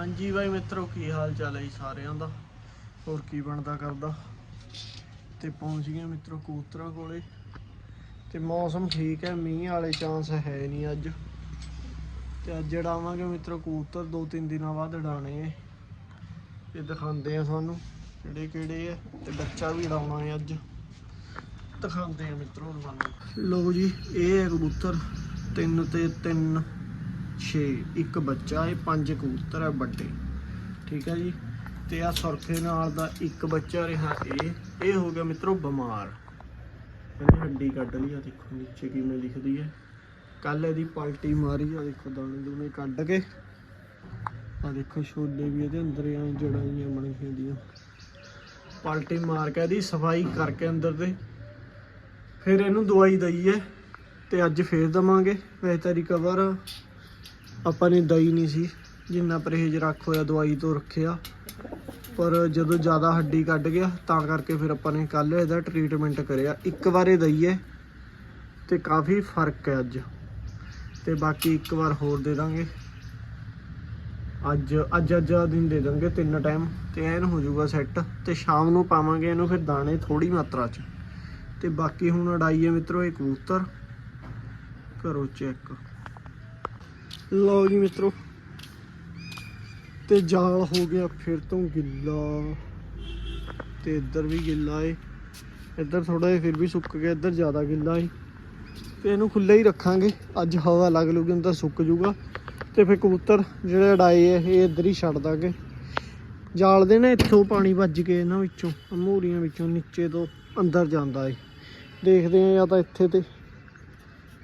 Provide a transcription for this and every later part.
ਹਾਂਜੀ ਬਾਈ ਮਿੱਤਰੋ, ਕੀ ਹਾਲ ਚਾਲ ਹੈ ਜੀ ਸਾਰਿਆਂ ਦਾ? ਹੋਰ ਕੀ ਬਣਦਾ ਕਰਦਾ? ਤੇ ਪਹੁੰਚ ਗਏ ਮਿੱਤਰੋ ਕਬੂਤਰਾਂ ਕੋਲੇ। ਤੇ ਮੌਸਮ ਠੀਕ ਹੈ, ਮੀਂਹ ਵਾਲੇ ਚਾਂਸ ਹੈ ਨਹੀਂ ਅੱਜ। ਤੇ ਅੱਜ ਉਡਾਵਾਂਗੇ ਮਿੱਤਰੋ ਕਬੂਤਰ, ਦੋ ਤਿੰਨ ਦਿਨਾਂ ਬਾਅਦ ਉਡਾਣੇ ਐ ਇਹ ਦਿਖਾਉਂਦੇ ਆ ਸਾਨੂੰ ਕਿਹੜੇ ਕਿਹੜੇ ਐ ਤੇ ਬੱਚਾ ਵੀ ਉਡਾਉਣਾ ਹੈ ਅੱਜ। ਦਿਖਾਉਂਦੇ ਆ ਮਿੱਤਰੋ ਹੁਣ ਤੁਹਾਨੂੰ। ਲਓ ਜੀ, ਇਹ ਹੈ ਕਬੂਤਰ। ਤਿੰਨ ਤੇ ਤਿੰਨ। 6 ਇੱਕ ਬੱਚਾ, ਇਹ ਪੰਜ ਕਬੂਤਰ ਹੈ ਵੱਡੇ। ਠੀਕ ਹੈ ਜੀ? ਤੇ ਆ ਸੁਰਖੇ ਨਾਲ ਦਾ ਇੱਕ ਬੱਚਾ ਰਿਹਾ ਇਹ। ਇਹ ਹੋ ਗਿਆ ਮਿੱਤਰੋ ਬਿਮਾਰ। ਇਹਨੇ ਹੱਡੀ ਕੱਢ ਲਈ ਆ, ਦੇਖੋ ਨੀਚੇ ਕਿਵੇਂ ਲਿਖਦੀ ਹੈ। ਕੱਲ ਇਹਦੀ ਪਲਟੀ ਮਾਰੀ ਆ, ਦੇਖੋ ਦਾਣੇ ਦੂਣੇ ਕੱਢ ਕੇ। ਆ ਦੇਖੋ ਛੋਲੇ ਵੀ ਇਹਦੇ ਅੰਦਰ ਆ, ਜੜਾਈਆਂ ਬਣ ਗਈਆਂ ਦੀਆਂ। ਪਲਟੀ ਮਾਰ ਕੇ ਇਹਦੀ ਸਫ਼ਾਈ ਕਰਕੇ ਅੰਦਰ ਦੇ। ਫਿਰ ਇਹਨੂੰ ਦਵਾਈ ਦਈ ਹੈ ਤੇ ਅੱਜ ਫੇਰ ਦਵਾਂਗੇ। ਵੈਸੇ ਤਾਂ ਰਿਕਵਰ ਆਪਾਂ ਨੇ ਦਈ ਨਹੀਂ ਸੀ, ਜਿੰਨਾ ਪਰਹੇਜ਼ ਰੱਖ ਹੋਇਆ, ਦਵਾਈ ਤੋਂ ਰੱਖਿਆ। ਪਰ ਜਦੋਂ ਜ਼ਿਆਦਾ ਹੱਡੀ ਕੱਢ ਗਿਆ, ਤਾਂ ਕਰਕੇ ਫਿਰ ਆਪਾਂ ਨੇ ਕੱਲ ਇਹਦਾ ਟ੍ਰੀਟਮੈਂਟ ਕਰਿਆ। ਇੱਕ ਵਾਰੇ ਦਈਏ ਤੇ ਕਾਫੀ ਫ਼ਰਕ ਹੈ ਅੱਜ। ਤੇ ਬਾਕੀ ਇੱਕ ਵਾਰ ਹੋਰ ਦੇ ਦਾਂਗੇ। ਅੱਜ ਅੱਜ ਅੱਜ ਦਾ ਦਿਨ ਦੇ ਦਾਂਗੇ ਤਿੰਨ ਟਾਈਮ ਤੇ ਐਨ ਹੋ ਜਾਊਗਾ ਸੈੱਟ ਤੇ ਸ਼ਾਮ ਨੂੰ ਪਾਵਾਂਗੇ ਇਹਨੂੰ ਫਿਰ ਦਾਣੇ ਥੋੜੀ ਮਾਤਰਾ 'ਚ। ਤੇ ਬਾਕੀ ਹੁਣ ਉਡਾਈ ਹੈ ਮਿੱਤਰੋ, ਇਹ ਕਬੂਤਰ। ਕਰੋ ਚੈੱਕ ਲਓ ਜੀ ਮਿੱਤਰੋ। ਤੇ ਜਾਲ ਹੋ ਗਿਆ ਫਿਰ ਤੋਂ ਗਿੱਲਾ। ਤੇ ਇੱਧਰ ਵੀ ਗਿੱਲਾ ਏ। ਇੱਧਰ ਥੋੜਾ ਜਿਹਾ ਫਿਰ ਵੀ ਸੁੱਕ ਗਿਆ, ਇੱਧਰ ਜ਼ਿਆਦਾ ਗਿੱਲਾ ਏ। ਤੇ ਇਹਨੂੰ ਖੁੱਲਾ ਹੀ ਰੱਖਾਂਗੇ। ਅੱਜ ਹਵਾ ਲੱਗ ਲੂਗੀ, ਹੁਣ ਸੁੱਕ ਜੂਗਾ। ਤੇ ਫਿਰ ਕਬੂਤਰ ਜਿਹੜੇ ਅੜਾਏ ਆ, ਇਹ ਇੱਧਰ ਹੀ ਛੱਡ ਦਾਂਗੇ। ਜਾਲ ਦੇ ਨਾ ਇੱਥੋਂ ਪਾਣੀ ਵੱਜ ਕੇ ਇਹਨਾਂ ਵਿੱਚੋਂ ਮੂਰੀਆਂ ਵਿੱਚੋਂ ਨੀਚੇ ਤੋਂ ਅੰਦਰ ਜਾਂਦਾ ਏ। ਦੇਖਦੇ ਆ ਜਾਂ ਤਾਂ ਇੱਥੇ ਤੇ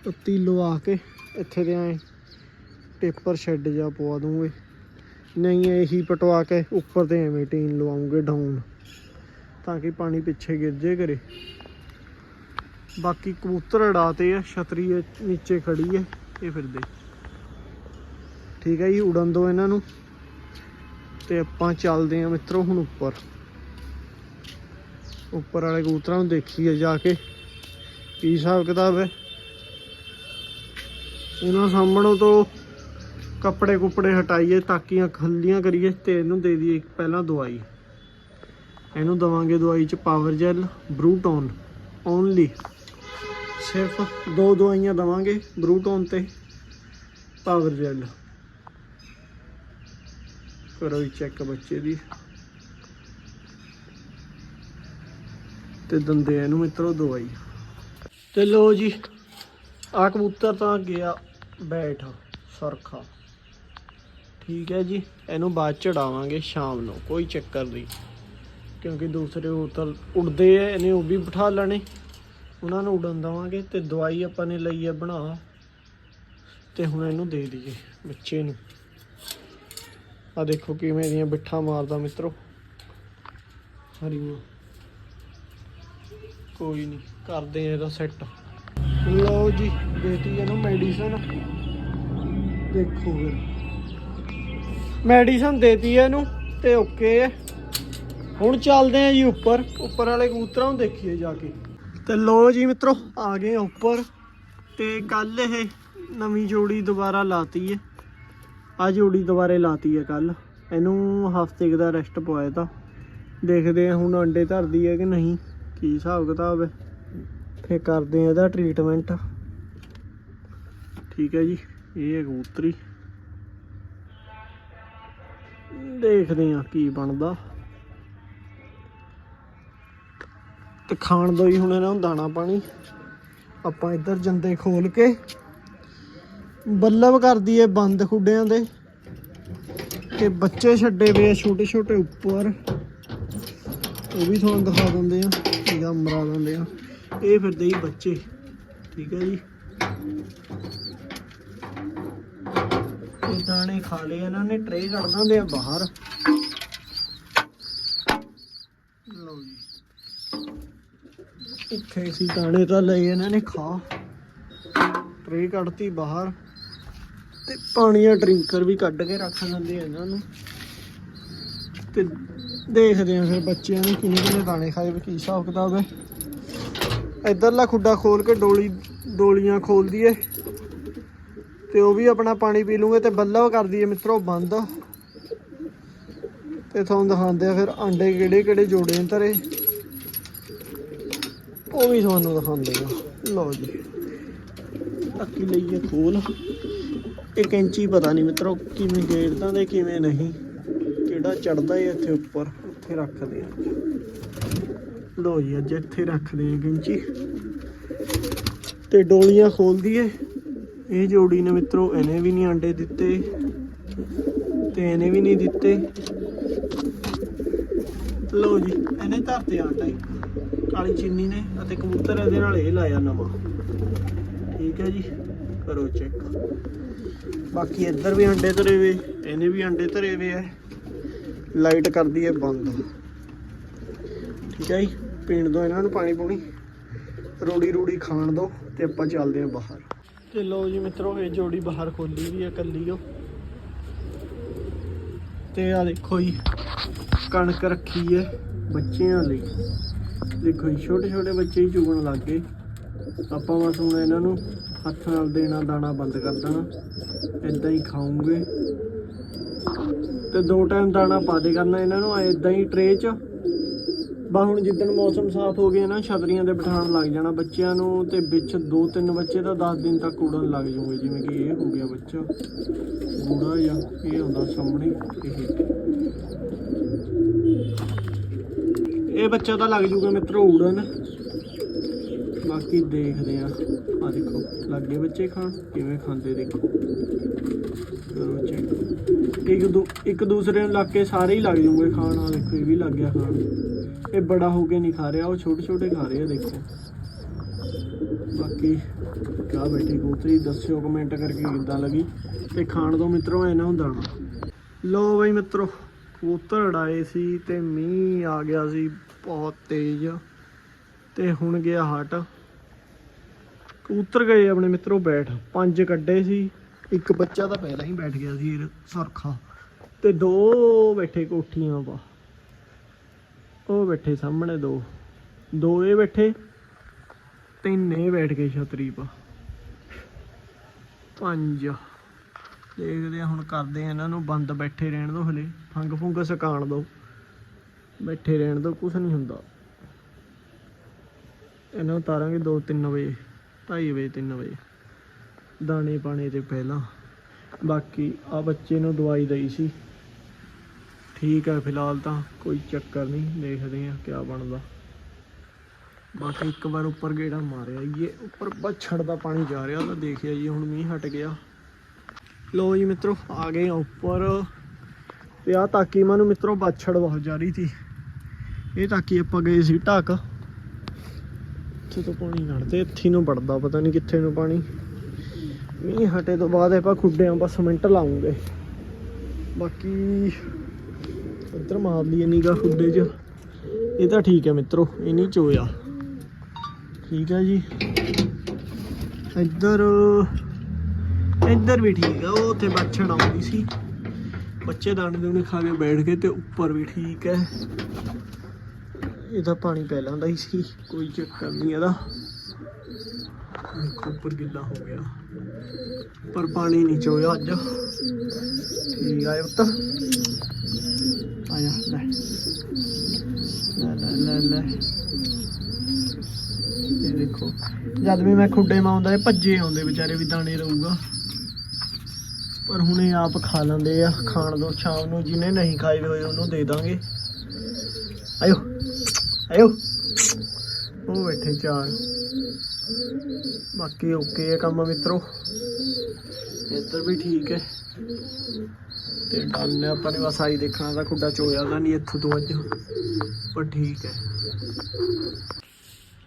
ਪੱਤੀ ਲਵਾ ਕੇ ਇੱਥੇ ਦੇ ਐ ਪੇਪਰ ਸ਼ੈੱਡ ਜਾ ਪਵਾ ਦੂੰਗੇ। ਨਹੀਂ, ਇਹੀ ਪਟਵਾ ਕੇ ਉੱਪਰ ਤੇ ਐਵੇਂ ਟੀਨ ਲਵਾਉਂਗੇ ਡਾਊਨ, ਤਾਂ ਕਿ ਪਾਣੀ ਪਿੱਛੇ ਗਿਰ ਜੇ ਕਰੇ ਬਾਕੀ ਕਬੂਤਰ ਉਡਾਤੇ ਆ, ਛਤਰੀ ਨੀਚੇ ਖੜੀ ਹੈ ਇਹ ਫਿਰਦੇ। ਠੀਕ ਹੈ ਜੀ, ਉਡਣ ਦੋ ਇਹਨਾਂ ਨੂੰ। ਤੇ ਆਪਾਂ ਚੱਲਦੇ ਆ ਮਿੱਤਰੋ ਹੁਣ ਉੱਪਰ। ਉੱਪਰ ਵਾਲੇ ਕਬੂਤਰਾਂ ਨੂੰ ਦੇਖੀਏ ਜਾ ਕੇ, ਕੀ ਹਿਸਾਬ ਕਿਤਾਬ ਹੈ। ਉਹਨਾਂ ਸਾਹਮਣੋਂ ਤੋਂ ਕੱਪੜੇ ਕੁਪੜੇ ਹਟਾਈਏ ਤਾਕੀਆਂ ਖੱਲੀਆਂ ਕਰੀਏ ਤੇ ਇਹਨੂੰ ਦੇ ਦਈਏ ਇੱਕ ਪਹਿਲਾਂ ਦਵਾਈ। ਇਹਨੂੰ ਦਵਾਂਗੇ ਦਵਾਈ ਚ ਪਾਵਰ ਜੈਲ ਬਰੂਟੋਨ ਓਨਲੀ ਸਿਰਫ ਦੋ ਦਵਾਈਆਂ ਦਵਾਂਗੇ ਬਰੂਟੋਨ ਤੇ ਪਾਵਰ ਜੈਲ ਕਰੋ ਜੀ ਚੈੱਕ ਬੱਚੇ ਦੀ। ਤੇ ਦੰਦੇ ਇਹਨੂੰ ਮਿੱਤਰੋ ਦਵਾਈ। ਤੇ ਲੋ ਜੀ ਆ ਕਬੂਤਰ ਤਾਂ ਗਿਆ ਬੈਠ, ਸਰਖਾ। ਠੀਕ ਹੈ ਜੀ, ਇਹਨੂੰ ਬਾਅਦ ਚੜਾਵਾਂਗੇ ਸ਼ਾਮ ਨੂੰ, ਕੋਈ ਚੱਕਰ ਨਹੀਂ। ਕਿਉਂਕਿ ਦੂਸਰੇ ਕਬੂਤਰ ਉੱਡਦੇ ਐ ਇਹਨੇ ਉਹ ਵੀ ਬਿਠਾ ਲੈਣੇ। ਉਹਨਾਂ ਨੂੰ ਉਡਣ ਦਵਾਂਗੇ ਤੇ ਦਵਾਈ ਆਪਾਂ ਨੇ ਲਈ ਹੈ ਬਣਾ। ਤੇ ਹੁਣ ਇਹਨੂੰ ਦੇ ਦਈਏ ਬੱਚੇ ਨੂੰ। ਆ ਦੇਖੋ ਕਿਵੇਂ ਦੀਆਂ ਬਿੱਠਾ ਮਾਰਦਾ ਮਿੱਤਰੋ। ਹਰੀਆਂ। ਕੋਈ ਨਹੀਂ, ਕਰਦੇ ਆ ਇਹਦਾ ਸੈੱਟ ਲਓ ਜੀ ਦੇਤੀ ਇਹਨੂੰ ਮੈਡੀਸਨ ਦੇਖੋ ਫਿਰ। ਮੈਡੀਸਨ ਦੇਤੀ ਹੈ ਇਹਨੂੰ, ਤੇ ਓਕੇ ਹੈ ਹੁਣ ਚੱਲਦੇ ਆ ਜੀ ਉੱਪਰ ਉੱਪਰ ਵਾਲੇ ਕਬੂਤਰਾਂ ਨੂੰ ਦੇਖੀਏ ਜਾ ਕੇ। ਤੇ ਲੋ ਜੀ ਮਿੱਤਰੋ, ਆ ਗਏ ਉੱਪਰ, ਤੇ ਕੱਲ ਇਹ ਨਵੀਂ ਜੋੜੀ ਦੁਬਾਰਾ ਲਾਤੀ ਹੈ ਆ ਜੋੜੀ ਦੁਬਾਰੇ ਲਾਤੀ ਹੈ ਕੱਲ ਇਹਨੂੰ ਹਫ਼ਤੇ ਕੁ ਦਾ ਰੈਸਟ ਪਵਾਇਆ ਤਾਂ। ਦੇਖਦੇ ਆ ਹੁਣ ਅੰਡੇ ਧਰਦੀ ਹੈ ਕਿ ਨਹੀਂ, ਕੀ ਹਿਸਾਬ ਕਿਤਾਬ ਹੈ ਫੇਰ ਕਰਦੇ ਆ ਇਹਦਾ ਟ੍ਰੀਟਮੈਂਟ ਠੀਕ ਹੈ ਜੀ, ਇਹ ਹੈ ਕਬੂਤਰੀ। ਦੇਖਦੇ ਆ ਕੀ ਬਣਦਾ। ਤੇ ਖਾਣ ਦੋ ਹੀ ਹੁਣ ਇਹਨਾਂ ਨੂੰ ਦਾਣਾ ਪਾਣੀ। ਆਪਾਂ ਇੱਧਰ ਜੰਦੇ ਖੋਲ ਕੇ ਬੱਲਬ ਕਰ ਦਈਏ ਬੰਦ ਖੁੱਡਿਆਂ ਦੇ। ਤੇ ਬੱਚੇ ਛੱਡੇ ਵੇ ਆ ਛੋਟੇ ਛੋਟੇ ਉੱਪਰ। ਉਹ ਵੀ ਤੁਹਾਨੂੰ ਦਿਖਾ ਦਿੰਦੇ ਆ ਜਾਂ ਮਰਾ ਦਿੰਦੇ ਆ। ਇਹ ਫਿਰਦੇ ਹੀ ਬੱਚੇ, ਠੀਕ ਹੈ ਜੀ। ਇਹ ਦਾਣੇ ਖਾ ਲਏ, ਇਹਨਾਂ ਨੇ ਟਰੇ ਕੱਢ ਦਿੰਦੇ ਆ ਬਾਹਰ। ਲਓ ਜੀ। ਇੱਥੇ ਸੀ ਦਾਣੇ ਤਾਂ ਲਏ, ਇਹਨਾਂ ਨੇ ਖਾ। ਟਰੇ ਕੱਢਤੀ ਬਾਹਰ। ਤੇ ਪਾਣੀ ਦਾ ਡਰਿੰਕਰ ਵੀ ਕੱਢ ਕੇ ਰੱਖ ਦਿੰਦੇ ਆ ਇਹਨਾਂ ਨੂੰ। ਤੇ ਦੇਖਦੇ ਆ ਫਿਰ ਬੱਚਿਆਂ ਨੇ ਕਿੰਨੇ ਕਿੰਨੇ ਦਾਣੇ ਖਾਏ, ਵੀ ਕੀ ਹਿਸਾਬ ਕਿਤਾਬ ਹੈ। ਇੱਧਰਲਾ ਖੁੱਡਾ ਖੋਲ ਕੇ ਡੋਲੀ ਡੋਲੀਆਂ ਖੋਲ ਦਈਏ ਤੇ ਉਹ ਵੀ ਆਪਣਾ ਪਾਣੀ ਪੀ ਲੂਗੇ ਤੇ ਬੱਲਬ ਕਰ ਦਈਏ ਮਿੱਤਰੋ, ਬੰਦ। ਤੇ ਤੁਹਾਨੂੰ ਦਿਖਾਉਂਦੇ ਆ ਫਿਰ ਆਂਡੇ ਕਿਹੜੇ ਕਿਹੜੇ ਜੋੜੇ ਨੇ ਧਰੇ ਉਹ ਵੀ ਤੁਹਾਨੂੰ ਦਿਖਾਉਂਦੇ ਆ। ਲਓ ਜੀ। ਅੱਕੀ ਲਈਏ ਖੋਲ। ਇਹ ਕੈਂਚੀ ਪਤਾ ਨਹੀਂ ਮਿੱਤਰੋ ਕਿਵੇਂ ਗੇੜਦਾ ਤੇ ਕਿਵੇਂ ਨਹੀਂ। ਕਿਹੜਾ ਚੜਦਾ ਹੈ ਇੱਥੇ ਉੱਪਰ, ਉੱਥੇ ਰੱਖਦੇ ਆ। ਲਓ ਜੀ, ਅੱਜ ਇੱਥੇ ਰੱਖਦੇ ਆ ਕੈਂਚੀ ਤੇ ਡੋਲੀਆਂ ਖੋਲ ਦਈਏ। ਇਹ ਜੋੜੀ ਨੇ ਮਿੱਤਰੋ, ਇਹਨੇ ਵੀ ਨਹੀਂ ਆਂਡੇ ਦਿੱਤੇ ਤੇ ਇਹਨੇ ਵੀ ਨਹੀਂ ਦਿੱਤੇ। ਲਓ ਜੀ, ਇਹਨੇ ਧਰਤੇ ਆਂਡਾ ਹੀ ਕਾਲੀ ਚੀਨੀ ਨੇ ਅਤੇ ਕਬੂਤਰ ਇਹਦੇ ਨਾਲ ਇਹ ਲਾਇਆ ਨਵਾਂ। ਠੀਕ ਹੈ ਜੀ, ਕਰੋ ਚੈੱਕ ਬਾਕੀ ਇੱਧਰ ਵੀ ਅੰਡੇ ਧਰੇ ਵੇ ਇਹਨੇ ਵੀ ਅੰਡੇ ਧਰੇ ਵੇ ਐ ਲਾਈਟ ਕਰਦੀ ਹੈ ਬੰਦ। ਠੀਕ ਹੈ ਜੀ, ਪੀਣ ਦੋ ਇਹਨਾਂ ਨੂੰ, ਪਾਣੀ ਪੂਣੀ। ਰੋੜੀ ਰੋੜੀ ਖਾਣ ਦੋ। ਤੇ ਆਪਾਂ ਚੱਲਦੇ ਹਾਂ ਬਾਹਰ। ਤੇ ਲਓ ਜੀ ਮਿੱਤਰੋ, ਇਹ ਜੋੜੀ ਬਾਹਰ ਖੋਲੀ ਵੀ ਹੈ ਕੱਲੀ ਉਹ। ਤੇ ਆ ਦੇਖੋ ਜੀ, ਕਣਕ ਰੱਖੀ ਹੈ ਬੱਚਿਆਂ ਲਈ। ਦੇਖੋ ਜੀ ਛੋਟੇ ਛੋਟੇ ਬੱਚੇ ਹੀ ਚੁਗਣ ਲੱਗ ਗਏ। ਆਪਾਂ ਬਸ ਹੁਣ ਇਹਨਾਂ ਨੂੰ ਹੱਥ ਨਾਲ ਦੇਣਾ, ਦਾਣਾ ਬੰਦ ਕਰ ਦੇਣਾ। ਇਦਾਂ ਹੀ ਖਾਉਂਗੇ ਤੇ ਦੋ ਟਾਈਮ ਦਾਣਾ ਪਾ ਦੇ ਕਰਨਾ ਇਹਨਾਂ ਨੂੰ ਇਦਾਂ ਹੀ ਟਰੇ 'ਚ। ਬਾ ਹੁਣ ਜਿੱਦਣ ਮੌਸਮ ਸਾਫ਼ ਹੋ ਗਿਆ ਨਾ, ਛਤਰੀਆਂ ਦੇ ਬਿਠਾਉਣ ਲੱਗ ਜਾਣਾ ਬੱਚਿਆਂ ਨੂੰ ਤੇ ਵਿੱਚ ਦੋ ਤਿੰਨ ਬੱਚੇ ਤਾਂ 10 ਦਿਨ ਤੱਕ ਉੜਨ ਲੱਗ ਜਾਊਗੇ, ਜਿਵੇਂ ਕਿ ਇਹ ਹੋ ਗਿਆ ਬੱਚਾ। ਗੂੜਾ ਜਾਂ ਇਹ ਹੁੰਦਾ ਸਾਹਮਣੇ, ਇਹ। ਇਹ ਬੱਚਾ ਤਾਂ ਲੱਗ ਜੂਗਾ ਮਿੱਤਰੋ ਉੜਨ ਬਾਕੀ ਦੇਖਦੇ ਆ ਆ ਦੇਖੋ, ਲੱਗੇ ਬੱਚੇ ਖਾਣ, ਕਿਵੇਂ ਖਾਂਦੇ ਦੇਖੋ। ਕਰੋ ਚੈੱਕ ਇੱਕ ਦੂ, ਇੱਕ ਦੂਸਰੇ ਨੂੰ ਲੱਗ ਕੇ ਸਾਰੇ ਹੀ ਲੱਗ ਜੂਗੇ ਖਾਣ ਆ ਦੇਖੋ, ਇਹ ਵੀ ਲੱਗ ਗਿਆ ਖਾਣ। ਇਹ ਬੜਾ ਹੋ ਕੇ ਨਹੀਂ ਖਾ ਰਿਹਾ, ਉਹ ਛੋਟੇ ਛੋਟੇ ਖਾ ਰਹੇ ਦੇਖੋ। ਬਾਕੀ ਕਿਆ ਬੈਠੀ ਕਬੂਤਰੀ ਦੱਸਿਓ ਕਮੈਂਟ ਕਰਕੇ ਕਿੱਦਾਂ ਲੱਗੀ। ਤੇ ਖਾਣ ਦੋ ਮਿੱਤਰੋ ਇਹਨਾਂ ਨੂੰ ਦਾਣਾ ਲੋ ਬਈ ਮਿੱਤਰੋ ਕਬੂਤਰ ਉਡਾਏ ਸੀ ਤੇ ਮੀਂਹ ਆ ਗਿਆ ਸੀ, ਬਹੁਤ ਤੇਜ਼। ਤੇ ਹੁਣ ਗਿਆ ਹਟ। ਕਬੂਤਰ ਗਏ ਆਪਣੇ ਮਿੱਤਰੋ ਬੈਠ, ਪੰਜ ਕੱਢੇ ਸੀ, ਇੱਕ ਬੱਚਾ ਤਾਂ ਪਹਿਲਾਂ ਹੀ ਬੈਠ ਗਿਆ ਸੀ ਸੁਰਖਾ। ਤੇ ਦੋ ਬੈਠੇ ਕੋਠੀਆਂ ਪਾ। ਉਹ ਬੈਠੇ ਸਾਹਮਣੇ ਦੋ। ਦੋ ਇਹ ਬੈਠੇ, ਤਿੰਨ ਇਹ ਬੈਠ ਕੇ ਛਤਰੀ ਪਾ। ਪੰਜ। ਦੇਖਦੇ ਆ ਹੁਣ ਕਰਦੇ ਆ ਇਹਨਾਂ ਨੂੰ ਬੰਦ ਬੈਠੇ ਰਹਿਣ ਦੋ ਹਲੇ। ਫੰਗ ਫੁੰਗ ਸਕਾਣ ਦੋ। ਬੈਠੇ ਰਹਿਣ ਦੋ ਕੁਝ ਨਹੀਂ ਹੁੰਦਾ। ਇਹਨਾਂ ਨੂੰ ਉਤਾਰਾਂਗੇ 2-3 ਵਜੇ 2:30 ਵਜੇ 3 ਵਜੇ। ਦਾਣੇ ਪਾਣੇ ਤੇ ਪਹਿਲਾਂ। ਬਾਕੀ ਆ ਬੱਚੇ ਨੂੰ ਦਵਾਈ ਦਈ ਸੀ। ਠੀਕ ਹੈ ਫਿਲਹਾਲ ਤਾਂ, ਕੋਈ ਚੱਕਰ ਨਹੀਂ, ਦੇਖਦੇ ਆ ਕਿਆ ਬਣਦਾ। ਬਾਕੀ ਇੱਕ ਵਾਰ ਉੱਪਰ ਗੇੜਾ ਮਾਰਿਆ ਇਹ ਉੱਪਰ ਬਛੜ ਦਾ ਪਾਣੀ ਜਾ ਰਿਹਾ ਤਾਂ ਦੇਖਿਆ ਜੀ, ਹੁਣ ਮੀਂਹ ਹਟ ਗਿਆ। ਲੋ ਜੀ ਮਿੱਤਰੋ, ਆ ਗਏ ਉੱਪਰ। ਤੇ ਆ ਤਾਕੀ ਨੂੰ ਮਿੱਤਰੋ ਬਛੜ ਬਹੁਤ ਜਾ ਰਹੀ ਸੀ। ਇਹ ਤਾਕੀ ਆਪਾਂ ਗਏ ਸੀ ਢੱਕ। ਇੱਥੇ ਤੋਂ ਪਾਣੀ ਲੜਦੇ ਇੱਥੇ ਨੂੰ ਵੜਦਾ ਪਤਾ ਨਹੀਂ ਕਿੱਥੇ ਨੂੰ ਪਾਣੀ। ਮੀਂਹ ਹਟੇ ਤੋਂ ਬਾਅਦ ਆਪਾਂ ਖੁੱਡੇ ਆਪਾਂ ਸਿਮੈਂਟ ਲਾਉਂਗੇ। ਬਾਕੀ ਇੱਧਰ ਮਾਰ ਲਈ ਨੀਗਾ ਖੁੱਡੇ 'ਚ। ਇਹ ਤਾਂ ਠੀਕ ਹੈ ਮਿੱਤਰੋ, ਇਹ ਨਹੀਂ ਚੋਇਆ। ਠੀਕ ਹੈ ਜੀ। ਇੱਧਰ ਇੱਧਰ ਵੀ ਠੀਕ ਹੈ, ਉਹ ਉੱਥੇ ਬੱਛੜ ਆਉਂਦੀ ਸੀ। ਬੱਚੇ ਦਾਣੇ ਦੂਣੇ ਖਾ ਕੇ ਬੈਠ ਗਏ ਤੇ ਉੱਪਰ ਵੀ ਠੀਕ ਹੈ। ਇਹਦਾ ਪਾਣੀ ਪਹਿਲਾਂ ਦਾ ਹੀ ਸੀ, ਕੋਈ ਚੱਕਰ ਨਹੀਂ ਇਹਦਾ। ਦੇਖੋ ਉੱਪਰ ਗਿੱਲਾ ਹੋ ਗਿਆ। ਪਰ ਪਾਣੀ ਨਹੀਂ ਚੋਇਆ ਅੱਜ। ਠੀਕ ਆ ਉੱਤ ਆ ਜਾ ਲੈ ਲੈ ਲੈ ਲੈ। ਲੈ ਇਹ ਦੇਖੋ। ਜਦ ਵੀ ਮੈਂ ਖੁੱਡੇ ਮਾ ਆਉਂਦਾ ਇਹ ਭੱਜੇ ਆਉਂਦੇ ਵਿਚਾਰੇ ਵੀ ਦਾਣੇ ਰਹੂਗਾ। ਪਰ ਹੁਣ ਇਹ ਆਪ ਖਾ ਲੈਂਦੇ ਆ, ਖਾਣ ਦੋ, ਸ਼ਾਮ ਨੂੰ ਜਿਹਨੇ ਨਹੀਂ ਖਾਏ ਹੋਏ, ਉਹਨੂੰ ਦੇ ਦਾਂਗੇ। ਆਇਓ ਆਇਓ। ਉਹ ਬੈਠੇ ਚਾਰ। ਬਾਕੀ ਓਕੇ ਆ ਕੰਮ ਮਿੱਤਰੋ। ਇੱਧਰ ਵੀ ਠੀਕ ਹੈ। ਤੇ ਡਨ ਹੈ ਆਪਾਂ ਨੇ ਬਸ ਆਈ ਦੇਖਣਾ ਦਾ ਖੁੱਡਾ ਚੋਇਆ ਦਾ ਨਹੀਂ ਇੱਥੋਂ ਤੋਂ ਅੱਜ। ਪਰ ਠੀਕ ਹੈ।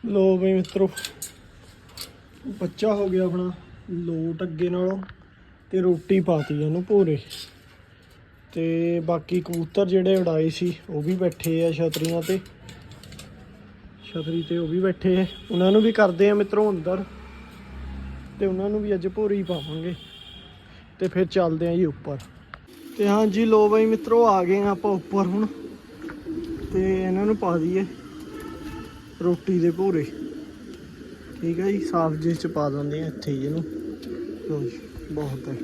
ਲੋ ਬਈ ਮਿੱਤਰੋ, ਬੱਚਾ ਹੋ ਗਿਆ ਆਪਣਾ ਲੋਟ ਅੱਗੇ ਨਾਲੋਂ ਤੇ ਰੋਟੀ ਪਾਤੀ ਇਹਨੂੰ ਭੋਰੇ। ਤੇ ਬਾਕੀ ਕਬੂਤਰ ਜਿਹੜੇ ਉਡਾਏ ਸੀ, ਉਹ ਵੀ ਬੈਠੇ ਆ ਛਤਰੀਆਂ ਤੇ। ਛਤਰੀ ਤੇ ਉਹ ਵੀ ਬੈਠੇ ਆ। ਉਹਨਾਂ ਨੂੰ ਵੀ ਕਰਦੇ ਆ ਮਿੱਤਰੋ ਅੰਦਰ। ਤੇ ਉਹਨਾਂ ਨੂੰ ਵੀ ਅੱਜ ਭੋਰੀ ਪਾਵਾਂਗੇ। ਤੇ ਫਿਰ ਚੱਲਦੇ ਆ ਜੀ ਉੱਪਰ। ਤੇ ਹਾਂਜੀ ਲੋ ਬਾਈ ਮਿੱਤਰੋ, ਆ ਗਏ ਆ ਆਪਾਂ ਉੱਪਰ ਹੁਣ। ਤੇ ਇਹਨਾਂ ਨੂੰ ਪਾ ਦਈਏ ਰੋਟੀ ਦੇ ਭੋਰੇ। ਠੀਕ ਹੈ ਜੀ, ਸਾਫ਼ ਜਿਹੇ ਚ ਪਾ ਦਿੰਦੇ ਆ ਇੱਥੇ ਹੀ ਇਹਨੂੰ। ਲਓ ਜੀ, ਬਹੁਤ ਹੈ।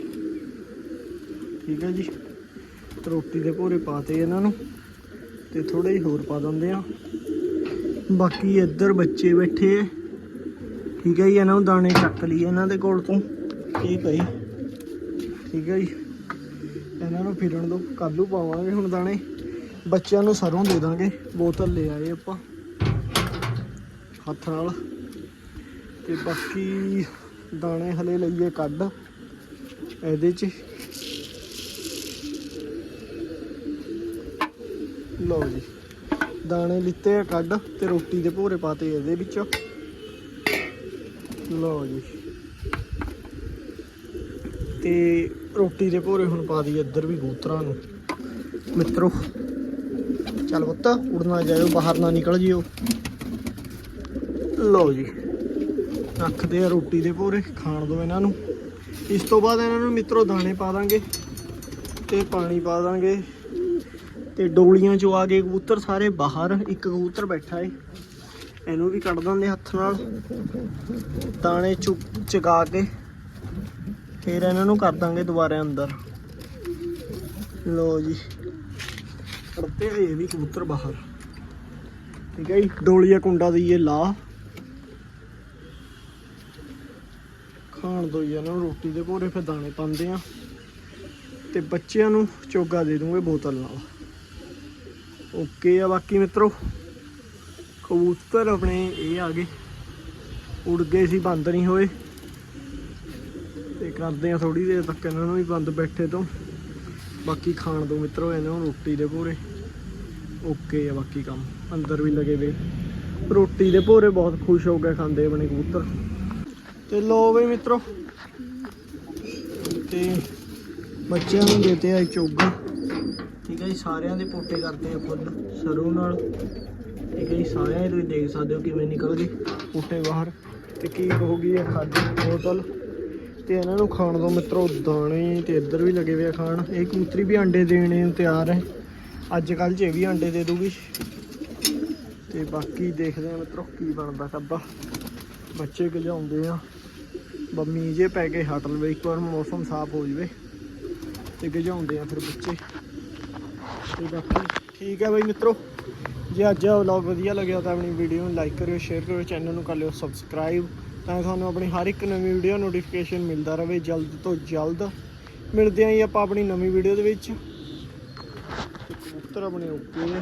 ਠੀਕ ਹੈ ਜੀ, ਰੋਟੀ ਦੇ ਭੋਰੇ ਪਾਤੇ ਇਹਨਾਂ ਨੂੰ। ਤੇ ਥੋੜੇ ਹੀ ਹੋਰ ਪਾ ਦਿੰਦੇ ਆ। ਬਾਕੀ ਇੱਧਰ ਬੱਚੇ ਬੈਠੇ ਆ। ਠੀਕ ਹੈ ਜੀ, ਇਹਨਾਂ ਨੂੰ ਦਾਣੇ ਚੱਕ ਲਈਏ ਇਹਨਾਂ ਦੇ ਕੋਲ ਤੋਂ। ਇਹ ਪਈ ਠੀਕ ਹੈ ਜੀ। ਇਹਨਾਂ ਨੂੰ ਫਿਰਨ ਦੋ ਕੱਲੂ ਪਾਵਾਂਗੇ ਹੁਣ ਦਾਣੇ। ਬੱਚਿਆਂ ਨੂੰ ਸਰੋਂ ਦੇ ਦਾਂਗੇ। ਬੋਤਲ ਲੈ ਆਏ ਆਪਾਂ। ਹੱਥ ਨਾਲ। ਤੇ ਬਾਕੀ ਦਾਣੇ ਹਲੇ ਲਈਏ ਕੱਢ। ਇਹਦੇ ਚ। ਲਓ ਜੀ। ਦਾਣੇ ਲਿੱਤੇ ਕੱਢ ਤੇ ਰੋਟੀ ਦੇ ਭੋਰੇ ਪਾਤੇ ਇਹਦੇ ਵਿੱਚ। ਲਓ ਜੀ। ਤੇ ਰੋਟੀ ਦੇ ਭੋਰੇ ਹੁਣ ਪਾ ਦਈਏ ਇੱਧਰ ਵੀ ਕਬੂਤਰਾਂ ਨੂੰ। ਮਿੱਤਰੋ, ਚੱਲ ਪੁੱਤ, ਉੜਨਾ ਜਾਇਓ, ਬਾਹਰ ਨਾ ਨਿਕਲ ਜਿਓ। ਲਓ ਜੀ, ਰੱਖਦੇ ਆ ਰੋਟੀ ਦੇ ਭੋਰੇ, ਖਾਣ ਦੋ ਇਹਨਾਂ ਨੂੰ। ਇਸ ਤੋਂ ਬਾਅਦ ਇਹਨਾਂ ਨੂੰ ਮਿੱਤਰੋ ਦਾਣੇ ਪਾ ਦਾਂਗੇ ਤੇ ਪਾਣੀ ਪਾ ਦਾਂਗੇ ਤੇ ਡੋਲੀਆਂ ਚੋਂ ਆ ਗਏ ਕਬੂਤਰ ਸਾਰੇ ਬਾਹਰ, ਇੱਕ ਕਬੂਤਰ ਬੈਠਾ ਏ। ਇਹਨੂੰ ਵੀ ਕੱਢ ਦਿੰਦੇ ਹੱਥ ਨਾਲ। ਦਾਣੇ ਚੁ ਚਗਾ ਕੇ ਫਿਰ ਇਹਨਾਂ ਨੂੰ ਕਰ ਦਾਂਗੇ ਦੁਬਾਰਾ ਅੰਦਰ। ਲੋ ਜੀ। ਆ ਇਹ ਵੀ ਕਬੂਤਰ ਬਾਹਰ। ਠੀਕ ਹੈ ਜੀ ਡੋਲੀਆ ਕੁੰਡਾ ਦਈਏ ਲਾ ਖਾਣ ਦੋ ਇਹਨਾਂ ਨੂੰ ਰੋਟੀ ਦੇ ਭੋਰੇ ਫਿਰ ਦਾਣੇ ਪਾਉਂਦੇ ਆ ਤੇ ਬੱਚਿਆਂ ਨੂੰ ਚੋਗਾ ਦੇ ਦੂੰਗੇ ਬੋਤਲ ਨਾਲ। ਓਕੇ ਆ ਬਾਕੀ ਮਿੱਤਰੋ। ਕਬੂਤਰ ਆਪਣੇ ਇਹ ਆ ਗਏ। ਉੜ ਗਏ ਸੀ ਬੰਦ ਨਹੀਂ ਹੋਏ। ਕਰਦੇ ਆ ਥੋੜੀ ਦੇਰ ਤੱਕ, ਇਹਨਾਂ ਨੂੰ ਵੀ ਬੰਦ ਬੈਠੇ ਤੋਂ। ਬਾਕੀ ਖਾਣ ਤੋਂ ਮਿੱਤਰੋ ਇਹਨਾਂ ਨੂੰ ਰੋਟੀ ਦੇ ਭੋਰੇ। ਓਕੇ ਆ ਬਾਕੀ ਕੰਮ, ਅੰਦਰ ਵੀ ਲਗੇ ਵੇ। ਰੋਟੀ ਦੇ ਭੋਰੇ ਬਹੁਤ ਖੁਸ਼ ਹੋ ਕੇ ਖਾਂਦੇ ਆਪਣੇ ਕਬੂਤਰ। ਤੇ ਲੋ ਵੀ ਮਿੱਤਰੋ। ਤੇ ਬੱਚਿਆਂ ਨੂੰ ਦੇਤੇ ਆ ਚੋਗਾ। ਠੀਕ ਹੈ ਜੀ, ਸਾਰਿਆਂ ਦੇ ਪੋਟੇ ਕਰਦੇ ਆ ਫੁੱਲ, ਸਰੋਂ ਨਾਲ। ਠੀਕ ਹੈ ਜੀ, ਸਾਰਿਆਂ ਦੇ ਤੁਸੀਂ ਦੇਖ ਸਕਦੇ ਹੋ ਕਿਵੇਂ ਨਿਕਲ ਗਏ ਪੋਟੇ ਬਾਹਰ। ਤੇ ਕੀ ਹੋ ਗਈ ਹੈ ਖਾਦੀ, ਬੋਤਲ। ਤੇ ਇਹਨਾਂ ਨੂੰ ਖਾਣ ਦੋ ਮਿੱਤਰੋ, ਦਾਣੇ ਤੇ ਇੱਧਰ ਵੀ ਲੱਗੇ ਹੋਏ ਆ ਖਾਣ। ਇਹ ਕਬੂਤਰੀ ਵੀ ਅੰਡੇ ਦੇਣੇ ਨੂੰ ਤਿਆਰ ਹੈ। ਅੱਜ ਕੱਲ 'ਚ ਇਹ ਵੀ ਅੰਡੇ ਦੇ ਦੂਗੀ। ਤੇ ਬਾਕੀ ਦੇਖਦੇ ਆ ਮਿੱਤਰੋ, ਕੀ ਬਣਦਾ ਕਰਦਾ ਬੱਚੇ ਗਜਾਉਂਦੇ ਆ। ਬੰਮੀ ਜੇ ਪੈ ਕੇ ਹਟ ਲਵੇ, ਇੱਕ ਵਾਰ ਮੌਸਮ ਸਾਫ਼ ਹੋ ਜਵੇ ਤੇ ਗਜਾਉਂਦੇ ਆ ਫਿਰ ਬੱਚੇ। ਤੇ ਬਾਕੀ ਠੀਕ ਹੈ ਬਈ ਮਿੱਤਰੋ। ਜੇ ਅੱਜ ਦਾ ਵਲੌਗ ਵਧੀਆ ਲੱਗਿਆ ਤਾਂ ਆਪਣੀ ਵੀਡੀਓ ਨੂੰ ਲਾਈਕ ਕਰਿਓ ਸ਼ੇਅਰ ਕਰਿਓ ਚੈਨਲ ਨੂੰ ਕਰ ਲਿਓ ਸਬਸਕ੍ਰਾਈਬ ਤਾਂ ਤੁਹਾਨੂੰ ਆਪਣੀ ਹਰ ਇੱਕ ਨਵੀਂ ਵੀਡੀਓ ਨੋਟੀਫਿਕੇਸ਼ਨ ਮਿਲਦਾ ਰਹੇ ਜਲਦ ਤੋਂ ਜਲਦ। ਮਿਲਦੇ ਆਂ ਜੀ ਆਪਾਂ ਆਪਣੀ ਨਵੀਂ ਵੀਡੀਓ ਦੇ ਵਿੱਚ। ਤੇ ਕਬੂਤਰ ਆਪਣੇ ਓਕੇ